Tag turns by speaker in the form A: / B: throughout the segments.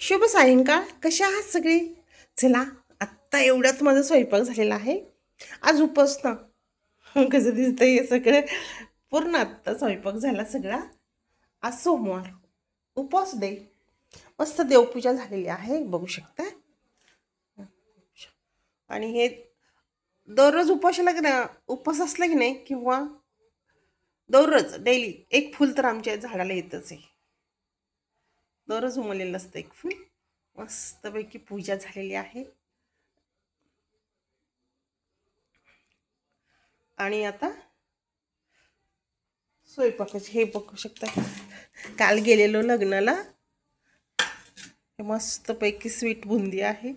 A: शुभ सायंकाळ. कशा आहात सगळे? चला आत्ता एवढ्यात माझा स्वयंपाक झालेला आहे. आज उपास ना. कसं दिसतं हे सगळं. पूर्ण आत्ता स्वयंपाक झाला सगळा. आज सोमवार. उपवास दे मस्त देवपूजा झालेली आहे बघू शकता. आणि हे दररोज उपवासाला की ना उपवास असला की नाही किंवा दररोज डेली एक फुल तर आमच्या झाडाला येतच आहे. दररोज उमलेलं असतं एक फूल. मस्तपैकी पूजा झालेली आहे. आणि आता स्वयंपाकाचे हे बघू शकता. काल गेलेलो लग्नाला. हे मस्तपैकी स्वीट बुंदी आहे.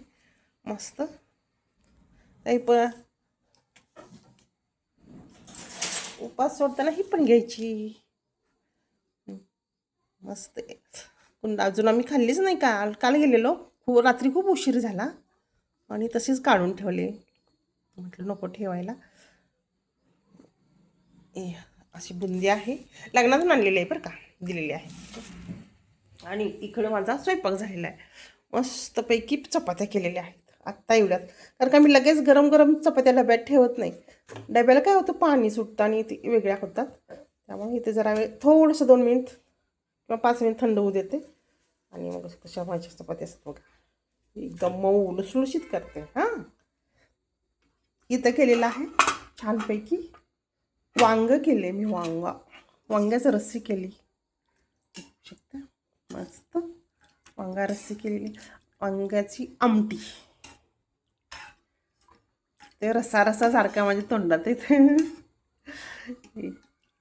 A: मस्त. काही पण उपास सोडताना ही पण घ्यायची. मस्त. आहे. पण अजून आम्ही खाल्लीच नाही काल काल गेलेलो. खूप रात्री खूप उशीर झाला. आणि तशीच काढून ठेवले. म्हटलं नको ठेवायला. ए अशी बुंदी आहे. लग्नातून आणलेली आहे बरं का? दिलेली आहे. आणि इकडं माझा स्वयंपाक झालेला आहे. मस्तपैकी चपात्या केलेल्या आहेत. आत्ता एवढ्यात. कारण का मी लगेच गरम गरम चपात्या डब्यात ठेवत नाही. डब्याला काय होतं? पाणी सुटतं आणि ते वेगळ्या होतात. त्यामुळे इथे जरा वेळ थोडंसं दोन मिनिट किंवा पाच मिनिट थंड होऊ देते. आणि मग कशा माझ्या चपात्या असतात बघा एकदम मऊ लुसलुशीत करते. हां? इथं केलेलं आहे छानपैकी वांग केले मी वांगा. वांग्याचं रस्सी केली. शकता? मस्त. वांगा रस्सी केलेली. वांग्याची आमटी. ते रस्सा रस्सा सारखा माझ्या तोंडात येते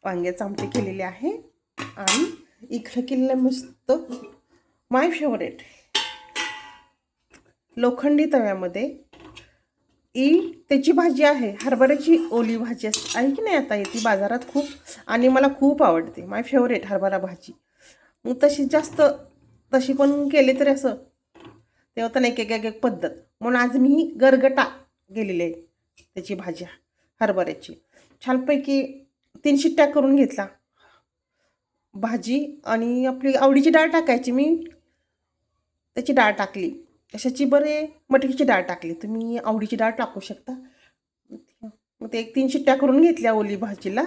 A: वांग्याचं आमटी केलेली आहे. आणि इकडं किल्ला मस्त. माय फेवरेट लोखंडी तव्यामध्ये. ई त्याची भाजी आहे. हरभऱ्याची ओली भाजी असते आहे की नाही आता? ती बाजारात खूप आणि मला खूप आवडते. माय फेवरेट हरभरा भाजी. मग तशी जास्त तशी पण केली तरी असं ते होतं ना एक एक एक पद्धत. म्हणून आज मी गरगटा गेलेली आहे त्याची भाजी हरभऱ्याची. छानपैकी तीन शिट्ट्या करून घेतला भाजी आणि आपली आवडीची डाळ टाकायची. मी त्याची डाळ टाकली. कशाची? बरे मटकीची डाळ टाकली. तुम्ही आवडीची डाळ टाकू शकता. मग ते एक तीन शिट्ट्या करून घेतल्या ओली भाजीला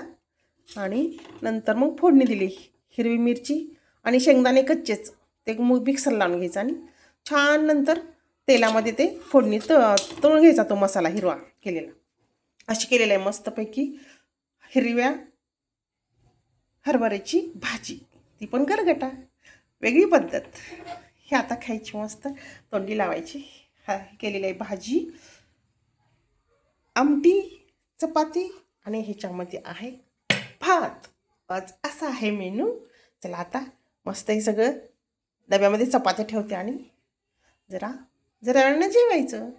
A: आणि नंतर मग फोडणी दिली. हिरवी मिरची आणि शेंगदाणे कच्चेच. ते मग मिक्सर लावून घ्यायचं आणि छान नंतर तेलामध्ये ते फोडणी त तळून घ्यायचा तो मसाला हिरवा केलेला. अशी केलेला आहे मस्तपैकी. हिरव्या हरभऱ्याची भाजी. ती पण गरगटा. वेगळी पद्धत. हे आता खायची मस्त तोंडी लावायची. हा केलेली आहे भाजी. आमटी चपाती आणि ह्याच्यामध्ये आहे भात. आज असा आहे मेनू. चला आता मस्त हे सगळं डब्यामध्ये चपात्या ठेवते आणि जरा जरा वेळानं जेवायचं.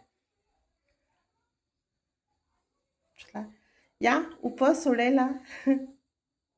A: चला या उपवास सोडायला.